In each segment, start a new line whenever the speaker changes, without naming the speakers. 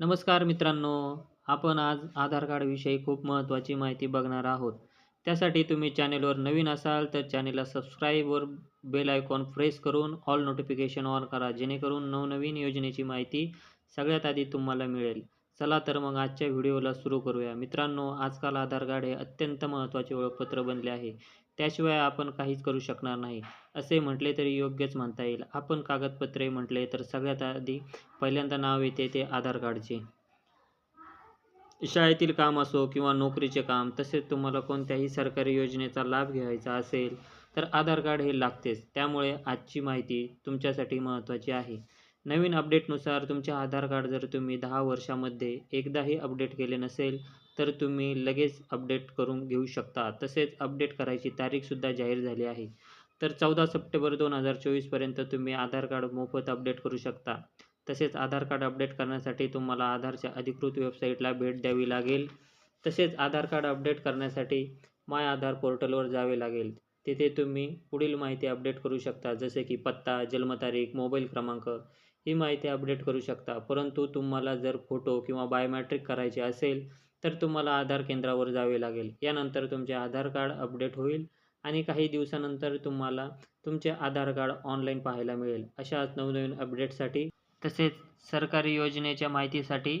नमस्कार मित्रांनो आपण आज आधार कार्डविषयी खूप महत्त्वाची माहिती बघणार आहोत. त्यासाठी तुम्ही चॅनेलवर नवीन असाल तर चॅनेलला सबस्क्राईबवर बेल आयकॉन प्रेस करून ऑल नोटिफिकेशन ऑन करा जेणेकरून नवनवीन योजनेची माहिती सगळ्यात आधी तुम्हाला मिळेल. चला तर मग आजच्या व्हिडिओला सुरू करूया. मित्रांनो आजकाल आधार कार्ड हे अत्यंत महत्त्वाचे ओळखपत्र बनले आहे. त्याशिवाय आपण काहीच करू शकणार नाही असे म्हटले तरी योग्यच म्हणता येईल. आपण कागदपत्रे म्हटले तर सगळ्यात आधी पहिल्यांदा नाव येते ते आधार कार्डचे. शाळेतील काम असो किंवा नोकरीचे काम तसेच तुम्हाला कोणत्याही सरकारी योजनेचा लाभ घ्यायचा असेल तर आधार कार्ड हे लागतेच. त्यामुळे आजची माहिती तुमच्यासाठी महत्त्वाची आहे. नवीन अपडेटनुसार तुमचे आधार कार्ड जर तुम्ही दहा वर्षामध्ये एकदाही अपडेट केले नसेल तर तुम्ही लगेच अपडेट करून घेऊ शकता. तसेच अपडेट करायची तारीखसुद्धा जाहीर झाली आहे. तर चौदा सप्टेंबर दोन हजार चोवीसपर्यंत तुम्ही आधार कार्ड मोफत अपडेट करू शकता. तसेच आधार कार्ड अपडेट करण्यासाठी तुम्हाला आधारच्या अधिकृत वेबसाईटला भेट द्यावी लागेल. तसेच आधार कार्ड अपडेट करण्यासाठी माय आधार पोर्टलवर जावे लागेल. तिथे तुम्ही पुढील माहिती अपडेट करू शकता जसे की पत्ता जन्मतारीख मोबाईल क्रमांक ही माहिती अपडेट करू शकता. परंतु तुम्हाला जर फोटो किंवा बायोमॅट्रिक करायचे असेल तर तुम्हाला आधार केंद्रावर जावे लागेल. यानंतर तुमचे आधार कार्ड अपडेट होईल आणि काही दिवसानंतर तुम्हाला तुमचे आधार कार्ड ऑनलाईन पाहायला मिळेल. अशाच नवनवीन अपडेटसाठी तसेच सरकारी योजनेच्या माहितीसाठी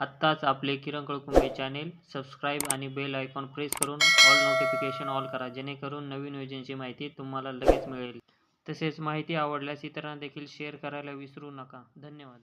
आत्ताच आपले किरण कळकुंबे चॅनेल सबस्क्राईब आणि बेल आयकॉन प्रेस करून ऑल नोटिफिकेशन ऑल करा जेणेकरून नवीन योजनेची माहिती तुम्हाला लगेच मिळेल. तसेच माहिती आवडल्यास इतरांना देखील शेअर करायला विसरू नका. धन्यवाद.